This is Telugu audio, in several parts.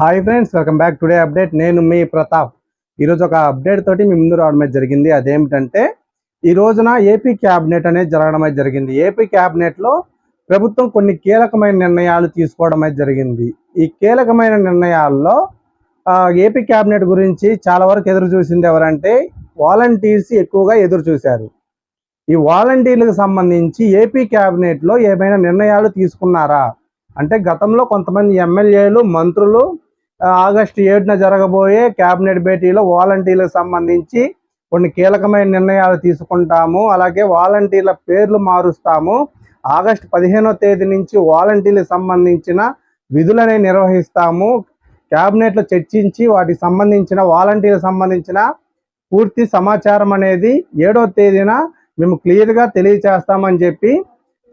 Hi friends welcome back today update. నేను మీ ప్రతాప్. ఈరోజు ఒక అప్డేట్ తోటి మీ ముందు రావడం జరిగింది. అదేమిటంటే ఈ రోజున ఏపీ క్యాబినెట్ అనేది జరగడం జరిగింది. ఏపీ క్యాబినెట్లో ప్రభుత్వం కొన్ని కీలకమైన నిర్ణయాలు తీసుకోవడం అయితే జరిగింది. ఈ కీలకమైన నిర్ణయాల్లో ఏపీ క్యాబినెట్ గురించి చాలా వరకు ఎదురు చూసింది ఎవరంటే వాలంటీర్స్ ఎక్కువగా ఎదురు చూశారు. ఈ వాలంటీర్లకు సంబంధించి ఏపీ క్యాబినెట్లో ఏమైనా నిర్ణయాలు తీసుకున్నారా? అంటే గతంలో కొంతమంది ఎమ్మెల్యేలు మంత్రులు ఆగస్టు ఏడున జరగబోయే కేబినెట్ భేటీలో వాలంటీర్లకు సంబంధించి కొన్ని కీలకమైన నిర్ణయాలు తీసుకుంటాము. అలాగే వాలంటీర్ల పేర్లు మారుస్తాము. ఆగస్టు పదిహేనో తేదీ నుంచి వాలంటీర్లకు సంబంధించిన విధులని నిర్వహిస్తాము. క్యాబినెట్లో చర్చించి వాటికి సంబంధించిన వాలంటీర్లకు సంబంధించిన పూర్తి సమాచారం అనేది ఏడో తేదీన మేము క్లియర్గా తెలియచేస్తామని చెప్పి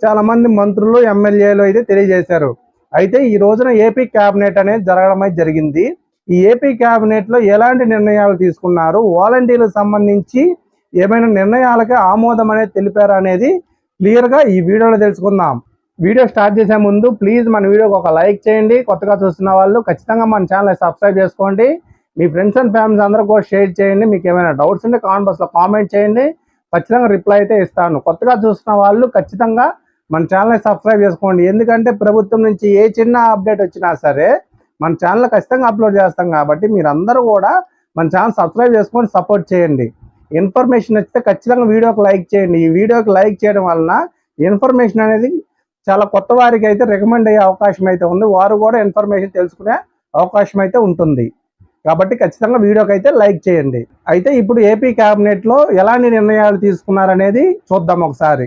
చాలా మంది మంత్రులు ఎమ్మెల్యేలు అయితే తెలియజేశారు. అయితే ఈ రోజున ఏపీ క్యాబినెట్ అనేది జరగడం జరిగింది. ఈ ఏపీ క్యాబినెట్లో ఎలాంటి నిర్ణయాలు తీసుకున్నారు? వాలంటీర్లకు సంబంధించి ఏమైనా నిర్ణయాలకి ఆమోదం అనేది తెలిపారా అనేది క్లియర్గా ఈ వీడియోలో తెలుసుకుందాం. వీడియో స్టార్ట్ చేసే ముందు ప్లీజ్ మన వీడియోకి ఒక లైక్ చేయండి. కొత్తగా చూస్తున్న వాళ్ళు ఖచ్చితంగా మన ఛానల్ సబ్స్క్రైబ్ చేసుకోండి. మీ ఫ్రెండ్స్ అండ్ ఫ్యామిలీస్ అందరూ కూడా షేర్ చేయండి. మీకు ఏమైనా డౌట్స్ ఉంటే కామెంట్ బాక్స్లో కామెంట్ చేయండి. ఖచ్చితంగా రిప్లై అయితే ఇస్తాను. కొత్తగా చూస్తున్న వాళ్ళు ఖచ్చితంగా మన ఛానల్ సబ్స్క్రైబ్ చేసుకోండి. ఎందుకంటే ప్రభుత్వం నుంచి ఏ చిన్న అప్డేట్ వచ్చినా సరే మన ఛానల్ ఖచ్చితంగా అప్లోడ్ చేస్తాం కాబట్టి మీరందరూ కూడా మన ఛానల్ సబ్స్క్రైబ్ చేసుకొని సపోర్ట్ చేయండి. ఇన్ఫర్మేషన్ వచ్చితే ఖచ్చితంగా వీడియోకి లైక్ చేయండి. ఈ వీడియోకి లైక్ చేయడం వలన ఇన్ఫర్మేషన్ అనేది చాలా కొత్త వారికి అయితే రికమెండ్ అయ్యే అవకాశం అయితే ఉంది. వారు కూడా ఇన్ఫర్మేషన్ తెలుసుకునే అవకాశం అయితే ఉంటుంది. కాబట్టి ఖచ్చితంగా వీడియోకి అయితే లైక్ చేయండి. అయితే ఇప్పుడు ఏపీ క్యాబినెట్లో ఎలాంటి నిర్ణయాలు తీసుకున్నారనేది చూద్దాం ఒకసారి.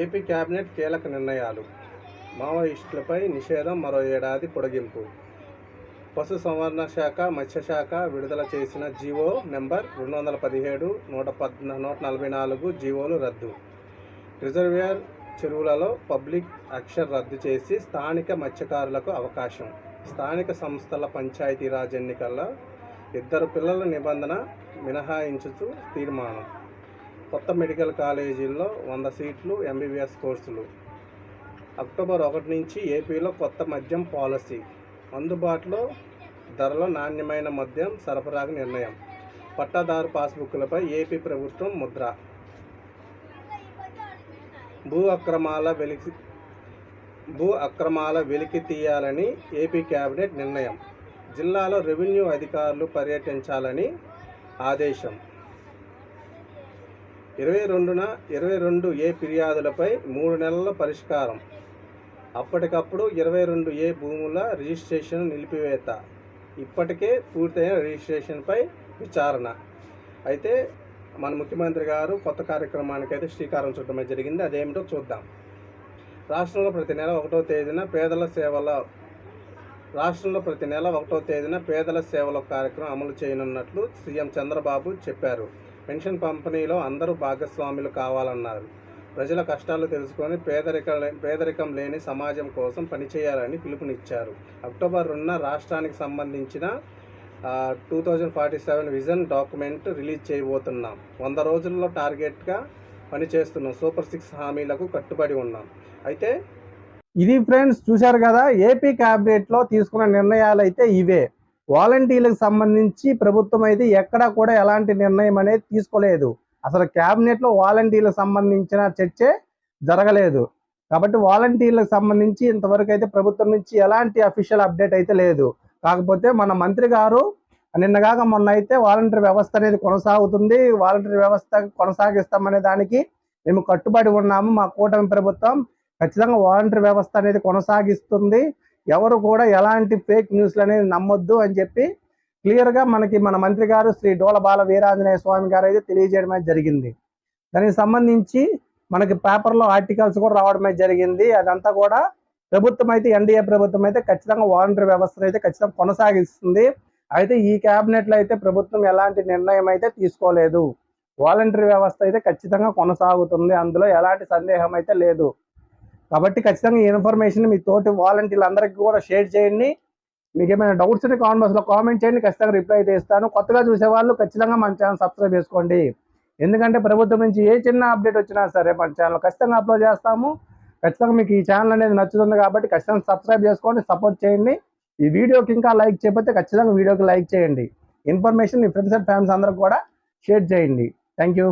ఏపీ కేబినెట్ కీలక నిర్ణయాలు. మావోయిస్టులపై నిషేధం మరో ఏడాది పొడిగింపు. పశు సంవర్ణ శాఖ మత్స్యశాఖ విడుదల చేసిన జీవో నెంబర్ రెండు వందల పదిహేడు నూట పద్ నూట నలభై నాలుగు జీవోలు రద్దు. రిజర్వేర్ చెరువులలో పబ్లిక్ అక్షర్ రద్దు చేసి స్థానిక మత్స్యకారులకు అవకాశం. స్థానిక సంస్థల పంచాయతీరాజ్ ఎన్నికల్లో ఇద్దరు పిల్లల నిబంధన మినహాయించుతూ తీర్మానం. కొత్త మెడికల్ కాలేజీల్లో వంద సీట్లు ఎంబీబీఎస్ కోర్సులు. అక్టోబర్ ఒకటి నుంచి ఏపీలో కొత్త మద్యం పాలసీ. అందుబాటులో ధరలో నాణ్యమైన మద్యం సరఫరాకు నిర్ణయం. పట్టాదారు పాస్బుక్లపై ఏపీ ప్రభుత్వం ముద్ర. భూ అక్రమాల వెలికి భూ అక్రమాల వెలికి తీయాలని ఏపీ కేబినెట్ నిర్ణయం. జిల్లాలో రెవెన్యూ అధికారులు పర్యటించాలని ఆదేశం. ఇరవై రెండున ఇరవై రెండు ఏ ఫిర్యాదులపై మూడు నెలల పరిష్కారం. అప్పటికప్పుడు ఇరవై రెండు ఏ భూముల రిజిస్ట్రేషన్ నిలిపివేత. ఇప్పటికే పూర్తయిన రిజిస్ట్రేషన్పై విచారణ. అయితే మన ముఖ్యమంత్రి గారు కొత్త కార్యక్రమానికి అయితే శ్రీకారం చుట్టమే జరిగింది. అదేమిటో చూద్దాం. రాష్ట్రంలో ప్రతి నెల ఒకటో తేదీన పేదల సేవల రాష్ట్రంలో ప్రతి నెల ఒకటో తేదీన పేదల సేవల కార్యక్రమం అమలు చేయనున్నట్లు సీఎం చంద్రబాబు చెప్పారు. పెన్షన్ పంపిణీలో అందరూ భాగస్వాములు కావాలన్నారు. ప్రజల కష్టాలు తెలుసుకొని పేదరిక పేదరికం లేని సమాజం కోసం పనిచేయాలని పిలుపునిచ్చారు. అక్టోబర్ రెండున రాష్ట్రానికి సంబంధించిన two thousand forty seven vision document release చేయబోతున్నాం. వంద రోజుల్లో టార్గెట్గా పనిచేస్తున్నాం. సూపర్ సిక్స్ హామీలకు కట్టుబడి ఉన్నాం. అయితే ఇది ఫ్రెండ్స్ చూశారు కదా ఏపీ క్యాబినెట్లో తీసుకున్న నిర్ణయాలు అయితే ఇవే. వాలంటీర్లకు సంబంధించి ప్రభుత్వం అయితే ఎక్కడా కూడా ఎలాంటి నిర్ణయం అనేది తీసుకోలేదు. అసలు క్యాబినెట్లో వాలంటీర్లకు సంబంధించిన చర్చే జరగలేదు. కాబట్టి వాలంటీర్లకు సంబంధించి ఇంతవరకు అయితే ప్రభుత్వం నుంచి ఎలాంటి అఫీషియల్ అప్డేట్ అయితే లేదు. కాకపోతే మన మంత్రి గారు నిన్నగాక మొన్న అయితే వాలంటీర్ వ్యవస్థ అనేది కొనసాగుతుంది. వాలంటీర్ వ్యవస్థ కొనసాగిస్తామనే దానికి మేము కట్టుబడి ఉన్నాము. మా కూటమి ప్రభుత్వం ఖచ్చితంగా వాలంటీర్ వ్యవస్థ అనేది కొనసాగిస్తుంది. ఎవరు కూడా ఎలాంటి ఫేక్ న్యూస్లు అనేది నమ్మొద్దు అని చెప్పి క్లియర్గా మనకి మన మంత్రి గారు శ్రీ డోలబాల వీరాంజనేయ స్వామి గారు అయితే తెలియజేయడమే జరిగింది. దానికి సంబంధించి మనకి పేపర్లో ఆర్టికల్స్ కూడా రావడమే జరిగింది. అదంతా కూడా ప్రభుత్వం అయితే ఎన్డీఏ ప్రభుత్వం అయితే ఖచ్చితంగా వాలంటరీ వ్యవస్థను అయితే ఖచ్చితంగా కొనసాగిస్తుంది. అయితే ఈ క్యాబినెట్లో అయితే ప్రభుత్వం ఎలాంటి నిర్ణయం అయితే తీసుకోలేదు. వాలంటరీ వ్యవస్థ అయితే ఖచ్చితంగా కొనసాగుతుంది. అందులో ఎలాంటి సందేహం అయితే లేదు. కాబట్టి ఖచ్చితంగా ఈ ఇన్ఫర్మేషన్ మీ తోటి వాలంటీర్లు అందరికీ కూడా షేర్ చేయండి. మీకు ఏమైనా డౌట్స్ ఉంటే కామెంట్ బాక్స్లో కామెంట్ చేయండి. ఖచ్చితంగా రిప్లై అయితే ఇస్తాను. కొత్తగా చూసేవాళ్ళు ఖచ్చితంగా మన ఛానల్ సబ్స్క్రైబ్ చేసుకోండి. ఎందుకంటే ప్రభుత్వం నుంచి ఏ చిన్న అప్డేట్ వచ్చినా సరే మన ఛానల్ ఖచ్చితంగా అప్లోడ్ చేస్తాము. ఖచ్చితంగా మీకు ఈ ఛానల్ అనేది నచ్చుతుంది కాబట్టి ఖచ్చితంగా సబ్స్క్రైబ్ చేసుకోండి సపోర్ట్ చేయండి. ఈ వీడియోకి ఇంకా లైక్ చేయకపోతే ఖచ్చితంగా వీడియోకి లైక్ చేయండి. ఇన్ఫర్మేషన్ మీ ఫ్రెండ్స్ అండ్ ఫ్యామిలీస్ అందరికి కూడా షేర్ చేయండి. Thank you